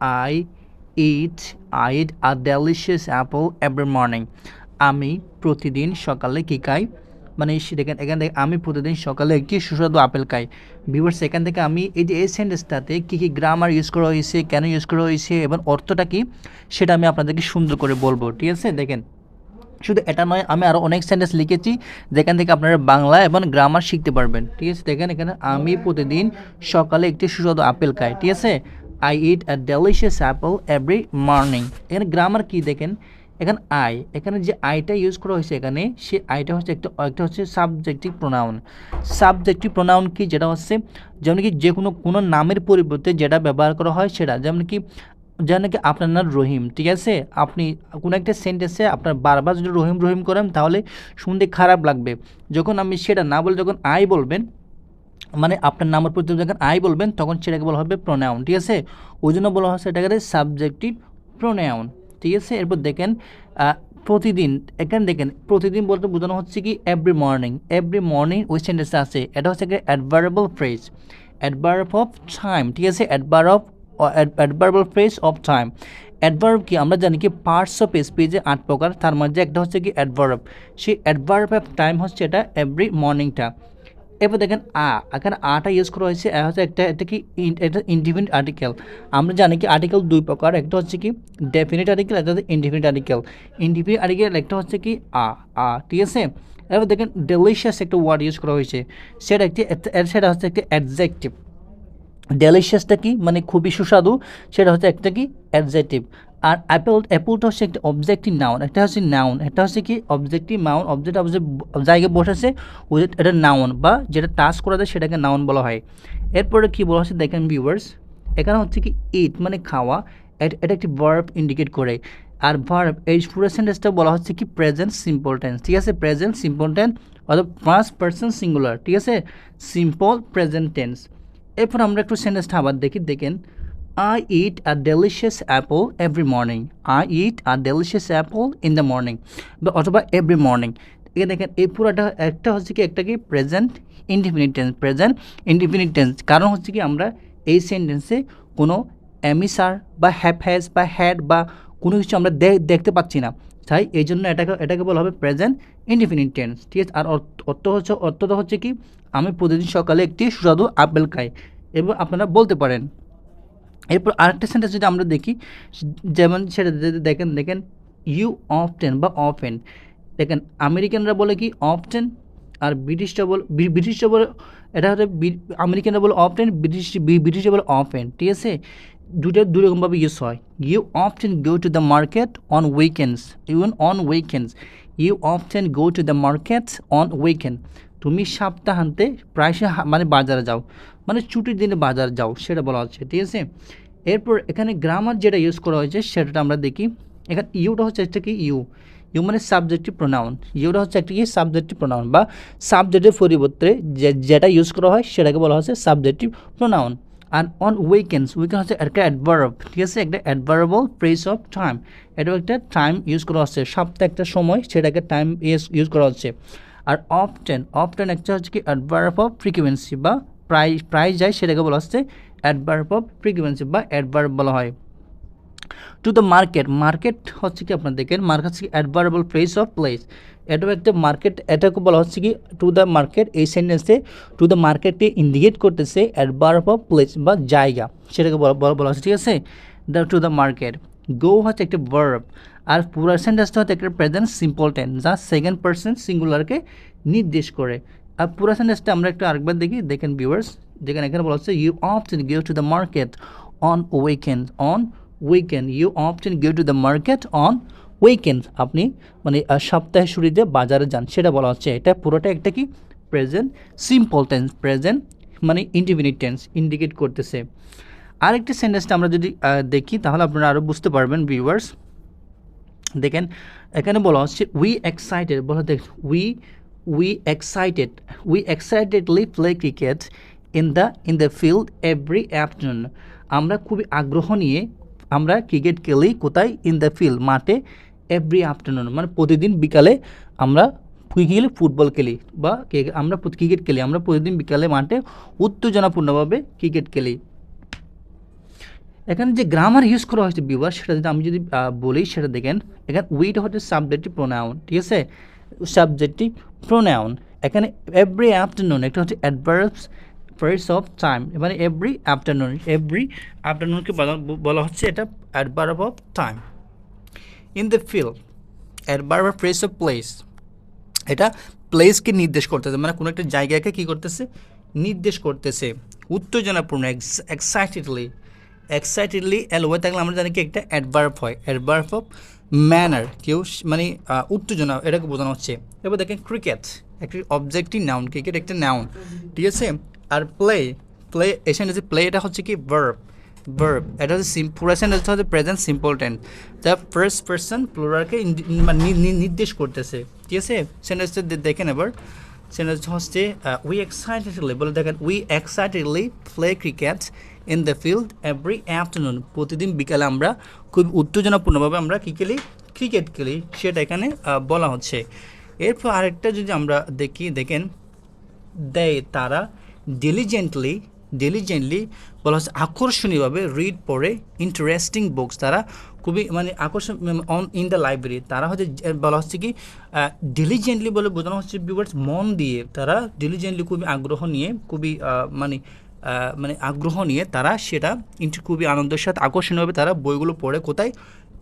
I eat I eat a delicious apple every morning আমি প্রতিদিন সকালে কী খাই? মানে সে- দেখেন, এখান থেকে আমি প্রতিদিন সকালে একটি সুস্বাদু আপেল খাই? ভিউয়ার্স এখান থেকে আমি এই যে এই সেন্টেন্সটাতে কী কী গ্রামার ইউজ করা হয়েছে, কেন ইউজ করা হয়েছে এবং অর্থটা কী, সেটা আমি আপনাদেরকে সুন্দর করে বলব। ঠিক আছে? দেখেন, শুধু এটা নয়, আমি আরও অনেক সেন্টেন্স লিখেছি, যেখান থেকে আপনারা বাংলা এবং গ্রামার শিখতে পারবেন। ঠিক আছে? দেখেন, এখানে আমি প্রতিদিন সকালে একটি সুস্বাদু আপেল খাই। ঠিক আছে? I eat a delicious apple every morning এখানে গ্রামার কি দেখেন? এখানে আই এখানে যে আইটা ইউজ করা হয়েছে এখানে সে আইটা হচ্ছে একটা একটা হচ্ছে সাবজেক্টিভ প্রোনাউন সাবজেক্টিভ প্রোনাউন কি? যেটা হচ্ছে যেমন কি যে কোনো কোনো নামের পরিবর্তে যেটা ব্যবহার করা হয় সেটা। যেমন কি যেমন কি আপনার নাম রহিম, ঠিক আছে? আপনি কোনো একটা সেন্টেন্সে আপনার বারবার যদি রহিম রহিম করেন, তাহলে শুনতে খারাপ লাগবে। যখন আমি সেটা না বলে যখন আই বলবেন মানে আপনার নামের প্রতি যখন আই বলবেন, তখন সেটাকে বলা হবে প্রোনাউন ঠিক আছে? ওই জন্য বলা হচ্ছে এটাকে সাবজেক্টিভ প্রোনাউন ঠিক আছে? এরপর দেখেন প্রতিদিন, এখানে দেখেন, প্রতিদিন বলতে বোঝানো হচ্ছে কি এভরি মর্নিং এভরি মর্নিং ওই সেন্টেন্সটা আছে, এটা হচ্ছে কি adverbial phrase adverb of time ঠিক আছে? Adverb of adverbial phrase of time adverb কি, আমরা জানি কি পার্টস অফ স্পিচে আট প্রকার, তার মধ্যে একটা হচ্ছে কি অ্যাডভার্ব সেই অ্যাডভার্ব অফ টাইম হচ্ছে এটা এভরি মর্নিংটা এবার দেখেন আ, এখানে আটা ইউজ করা হয়েছে হচ্ছে একটা, এটা কি এটা ইন্ডিপেন্ডেন্ট আর্টিকেল আমরা জানি কি আর্টিকেল দুই প্রকার, একটা হচ্ছে কি ডেফিনিট আর্টিকেল একটা হচ্ছে ইন্ডিপেন্ডেন্ট আর্টিকেল ইন্ডিপেন্ডেন্ট আর্টিকেল একটা হচ্ছে কি আ আ, ঠিক আছে? এবার দেখেন ডেলিশিয়াস একটা ওয়ার্ড ইউজ করা হয়েছে, সেটা একটি সেটা হচ্ছে একটি অ্যাডজেক্টিভ ডেলিশিয়াসটা কি? মানে খুবই সুস্বাদু, সেটা হচ্ছে একটা কি অ্যাডজেক্টিভ আর অ্যাপেল অ্যাপলটা হচ্ছে একটা অবজেক্টিভ নাউন একটা হচ্ছে নাউন একটা হচ্ছে কি অবজেক্টিভ নাউন অবজেক্ট অবজেক্ট জায়গায় বসেছে ওই এটা নাউন বা যেটা টাচ করা যায় সেটাকে নাউন বলা হয়। এরপরে কি বলা হচ্ছে দেখেন ভিউয়ার্স এখানে হচ্ছে কি ইট মানে খাওয়া, এটা একটি ভার্ব ইন্ডিকেট করে। আর ভার্ব এই পুরো সেন্টেন্সটা বলা হচ্ছে কি প্রেজেন্ট সিম্পল টেন্স ঠিক আছে? প্রেজেন্ট সিম্পল টেন্স অর্থাৎ ফার্স্ট পার্সন সিঙ্গুলার ঠিক আছে? সিম্পল প্রেজেন্ট টেন্স এরপর আমরা একটু সেন্টেন্সটা আবার দেখি, দেখেন। I eat a delicious apple every morning I eat a delicious apple in the morning বা অথবা এভরি মর্নিং এখানে দেখেন, এই পুরোটা একটা হচ্ছে কি, একটা কি present indefinite tense present indefinite tense কারণ হচ্ছে কি, আমরা এই সেন্টেন্সে কোনো এমিসার বা হ্যাপ হ্যাজ বা হ্যাড বা কোনো কিছু আমরা দেখতে পাচ্ছি না। তাই এই জন্য এটাকে এটাকে বলা হবে প্রেজেন্ট ইনডিফিনিট টেন্স ঠিক আছে? আর অর্থ হচ্ছে, অর্থটা হচ্ছে কি, আমি প্রতিদিন সকালে একটি সুস্বাদু আপেল খাই। এবং আপনারা বলতে পারেন এরপর আরেকটা সেন্টেন্স যদি আমরা দেখি, যেমন সেটা দেখেন দেখেন ইউ অফটেন বা অফেন দেখেন, আমেরিকানরা বলে কি অফটেন আর ব্রিটিশরা বল ব্রিটিশরা বলে, এটা হচ্ছে আমেরিকানরা বলে অফটেন ব্রিটিশ ব্রিটিশরা বলে অফেন ঠিক আছে? দুটো দুরকমভাবে ইউজ হয়। You often go to the market on weekends even on weekends you often go to the market on weekend তুমি সপ্তাহান্তে প্রায়শই মানে বাজারে যাও। মানে ছুটির দিনে বাজার যাও, সেটা বলা হচ্ছে, ঠিক আছে? এরপর এখানে গ্রামার যেটা ইউজ করা হয়েছে সেটা আমরা দেখি। এখানে ইউটা হচ্ছে একটা কি? ইউ ইউ মানে সাবজেক্টিভ প্রোনাউন ইউটা হচ্ছে একটা কি? সাবজেক্টিভ প্রোনাউন বা সাবজেক্টের পরিবর্তে যে, যেটা ইউজ করা হয়, সেটাকে বলা হচ্ছে সাবজেক্টিভ প্রোনাউন আর অন উইকেন্ডস উইকেন্ড হচ্ছে একটা অ্যাডভার্ব ঠিক আছে? একটা অ্যাডভার্বল প্রেস অফ টাইম এটাও একটা টাইম ইউজ করা হচ্ছে, সপ্তাহে একটা সময় সেটাকে টাইম ইউজ করা হচ্ছে। আর অফটেন অফটেন একটা হচ্ছে কি অ্যাডভার্ব অফ ফ্রিকুয়েন্সি বা প্রায় প্রায় যায় সেটাকে বলা হচ্ছে অ্যাডভার্ব অফ ফ্রিকুয়েন্সি বা অ্যাডভার্ব বলা হয়। টু দ্য মার্কেট মার্কেট হচ্ছে কি আপনার দেখেন মার্কেট হচ্ছে কি অ্যাডভার্বল প্লেস অফ প্লেস এটাও একটা মার্কেট এটাকে বলা হচ্ছে কি টু দ্য মার্কেট এই সেন্টেন্সে টু দ্য মার্কেটে ইন্ডিকেট করতেছে অ্যাডভার্ব অফ প্লেস বা জায়গা। সেটাকে বলা- বলা হচ্ছে, ঠিক আছে? The to the market go হচ্ছে একটা ভার্ব আর পুরো সেন্টেন্সটা হচ্ছে একটা প্রেজেন্ট সিম্পল টেন্স যা সেকেন্ড পার্সন সিঙ্গুলারকে নির্দেশ করে। আর পুরো সেন্টেন্সটা আমরা একটু আরেকবার দেখি দেখেন ভিউয়ার্স যেখানে এখানে বলা হচ্ছে you often give to the market on weekend on weekend you often give to the market on weekend আপনি মানে আহ, সপ্তাহের শুরুতে বাজারে যান সেটা বলা হচ্ছে। এটা পুরোটা একটা কি? প্রেজেন্ট সিম্পল টেন্স প্রেজেন্ট মানে ইন্ডিফিনিট টেন্স ইন্ডিকেট করতেছে। আরেকটি সেন্টেন্সটা আমরা যদি দেখি, তাহলে আপনারা আরও বুঝতে পারবেন ভিউয়ার্স দেখেন, এখানে বলা হচ্ছে উই এক্সাইটেড বলা দেখ we we excited we excitedly play cricket in the in the field every afternoon আমরা খুবই আগ্রহ নিয়ে আমরা ক্রিকেট খেলি কোথায়? ইন দ্য ফিল্ড মাঠে এভরি আফটারনুন মানে প্রতিদিন বিকালে আমরা খেলি ফুটবল খেলি বা আমরা ক্রিকেট খেলি, আমরা প্রতিদিন বিকালে মাঠে উত্তেজনাপূর্ণভাবে ক্রিকেট খেলি। এখানে যে গ্রামার ইউজ করা হয়েছে বিভার সেটা যদি আমি যদি বলি, সেটা দেখেন এখানে উইটা হচ্ছে সাবজেক্টিভ প্রোনাউন ঠিক আছে? সাবজেক্টিভ প্রোনাউন এখানে এভরি আফটারনুন একটা হচ্ছে অ্যাডভার্বস ফ্রেস অফ টাইম মানে এভরি আফটারনুন এভরি আফটারনুনকে বলা হচ্ছে এটা adverb of time in the field adverb phrase of place এটা প্লেসকে নির্দেশ করতেছে মানে কোনো একটা জায়গাকে কী করতেছে? নির্দেশ করতেছে। উত্তেজনাপূর্ণ এক্সাইটেডলি এক্সাইটেডলি ওয়ে থাকলে আমরা জানি কি একটা অ্যাডভার্ব হয়। অ্যাডভার্ব অফ ম্যানার কেউ মানে উত্তেজনা, এটাকে বোঝানো হচ্ছে। এবার দেখেন ক্রিকেট একটি অবজেক্টিভ নাউন ক্রিকেট একটা নাউন ঠিক আছে? আর প্লে প্লে এখানে যে প্লে এটা হচ্ছে কি? ভার্ব ভার্ব এটা হচ্ছে সিম পুরো সেন্টেন্স হচ্ছে প্রেজেন্ট সিম্পল টেন্স যা ফার্স্ট পার্সন প্লুরালকে নির্দেশ করতেছে, ঠিক আছে? সেন্টেন্সটা দেখেন এবার। সেন্টেন্স হচ্ছে উই এক্সাইটেডলি বলে দেখেন we excitedly play cricket in the field every afternoon প্রতিদিন বিকালে আমরা খুব উত্তেজনাপূর্ণভাবে আমরা কী খেলি? ক্রিকেট খেলি, সেটা এখানে বলা হচ্ছে। এরপর আরেকটা যদি আমরা দেখি, দেখেন দেয় তারা ডিলিজেন্টলি ডিলিজেন্টলি বলা হচ্ছে আকর্ষণীয়ভাবে রিড পড়ে ইন্টারেস্টিং বুকস তারা খুবই মানে আকর্ষণ অন ইন দ্য লাইব্রেরি তারা হচ্ছে বলা হচ্ছে কি ডিলিজেন্টলি বলে বোঝানো হচ্ছে বিভার্স মন দিয়ে। তারা ডিলিজেন্টলি খুবই আগ্রহ নিয়ে, খুবই মানে মানে আগ্রহ নিয়ে তারা সেটা ইন্ট- খুবই আনন্দের সাথে আকর্ষণীয়ভাবে তারা বইগুলো পড়ে। কোথায়?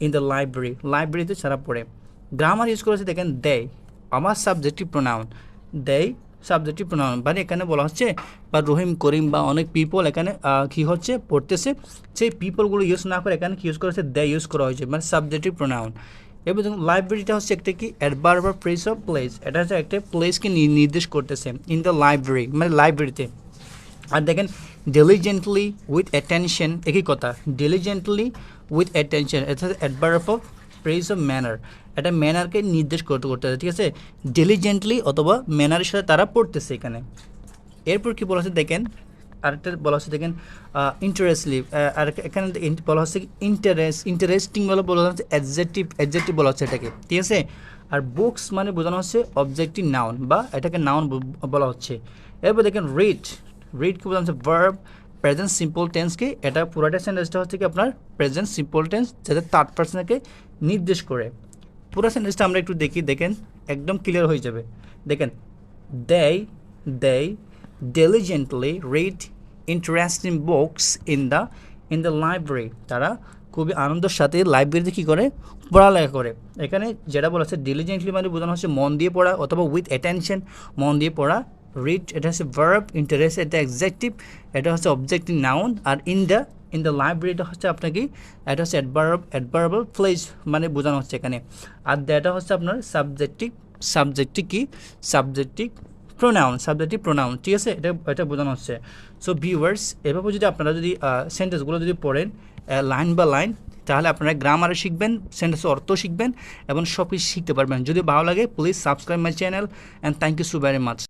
ইন দ্য লাইব্রেরি লাইব্রেরিতে তারা পড়ে। গ্রামার ইউজ করেছে, দেখেন দেয় আমার সাবজেক্টিভ প্রোনাউন দেয় সাবজেক্টিভ প্রোনাউন মানে এখানে বলা হচ্ছে, বা রহিম, করিম, বা অনেক পিপল এখানে কি হচ্ছে, পড়তেছে। সেই পিপলগুলো ইউজ না করে এখানে কি ইউজ করেছে? দে ইউজ করা হয়েছে মানে সাবজেক্টিভ প্রোনাউন দেখুন লাইব্রেরিটা হচ্ছে একটা কি? অ্যাডভার্ব প্লেস অফ প্লেস এটা হচ্ছে একটা প্লেসকে নির্দেশ করতেছে ইন দ্য লাইব্রেরি মানে লাইব্রেরিতে আর দেখেন ডিলিজেন্টলি উইথ অ্যাটেনশন একই কথা diligently with attention adverb of phrase of manner এটা ম্যানারকে নির্দেশ করতে করতে ঠিক আছে? ডিলিজেন্টলি অথবা ম্যানারের সাথে তারা পড়তেছে এখানে। এরপর কি বলা হচ্ছে দেখেন? আরেকটা বলা হচ্ছে দেখেন ইন্টারেস্টলি আর এখানে বলা হচ্ছে ইন্টারেস্ট ইন্টারেস্টিং বলে বলা হচ্ছে অ্যাডজেক্টিভ অ্যাডজেক্টিভ বলা হচ্ছে এটাকে, ঠিক আছে? আর বুকস মানে বোঝানো হচ্ছে অবজেক্টিভ নাউন বা এটাকে নাউন বলা হচ্ছে। এরপর দেখেন রিড রিড কি হচ্ছে ভার্ব প্রেজেন্ট সিম্পল টেন্সকে এটা পুরোটা সেন্টেন্সটা হচ্ছে কি আপনার প্রেজেন্ট সিম্পল টেন্স যাতে থার্ড পার্সনকে নির্দেশ করে। পুরো সেন্টেন্সটা আমরা একটু দেখি, দেখেন, একদম ক্লিয়ার হয়ে যাবে। দেখেন দেই দেই diligently read interesting books in the in the library তারা খুবই আনন্দের সাথে লাইব্রেরিতে কী করে? পড়ালেখা করে। এখানে যেটা বলা হচ্ছে ডিলিজেন্টলি মানে বোঝানো হচ্ছে মন দিয়ে পড়া অথবা উইথ অ্যাটেনশন মন দিয়ে পড়া রিড এটা হচ্ছে ভার্ব ইন্টারেস্ট এটা এক্সাক্টিভ এটা হচ্ছে অবজেক্টিভ নাউন আর ইন দ্য ইন দ্য লাইব্রেরিটা হচ্ছে আপনাকে এটা হচ্ছে অ্যাডভার্ব অ্যাডভার্বাল প্লেস মানে বোঝানো হচ্ছে এখানে আর এটা হচ্ছে আপনার সাবজেক্টিভ সাবজেক্টিভ কি সাবজেক্টিভ প্রোনাউন সাবজেক্টিভ প্রোনাউন ঠিক আছে? এটা এটা বোঝানো হচ্ছে। সো ভিউয়ার্স এভাবে যদি আপনারা যদি সেন্টেন্সগুলো যদি পড়েন লাইন বা লাইন তাহলে আপনারা গ্রামারে শিখবেন সেন্টেন্সের অর্থ শিখবেন, এবং সব কিছু শিখতে পারবেন। যদি ভালো লাগে please subscribe my channel and thank you so very much